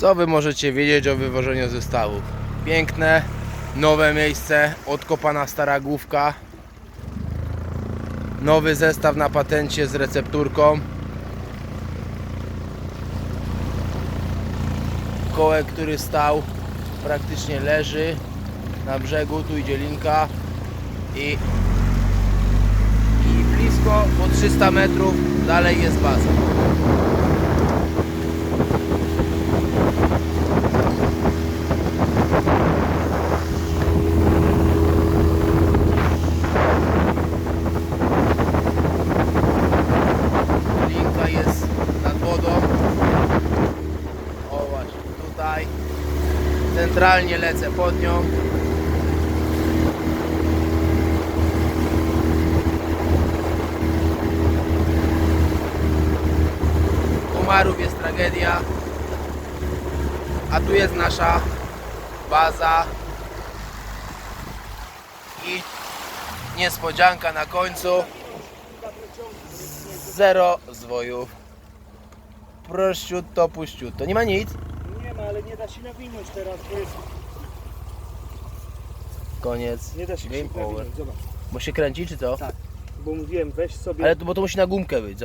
Co wy możecie wiedzieć o wywożeniu zestawów? Piękne, nowe miejsce, odkopana stara główka. Nowy zestaw na patencie z recepturką. Kołek, który stał, praktycznie leży na brzegu. Tu idzie linka i, i blisko, po 300 metrów dalej jest baza. Linka jest nad wodą. O właśnie, tutaj. Centralnie lecę pod nią. Umarów jest tragedia. A tu jest nasza baza. I niespodzianka na końcu. Zero zwojów. Prościutto, puściutto. Nie ma nic. Ale nie da się nawinąć teraz, bo jest... Koniec. Nie da się Game krzyk over. nawinąć, zobacz. Bo się kręci, czy co? Tak. Bo mówiłem, weź sobie... Ale to, bo to musi na gumkę być.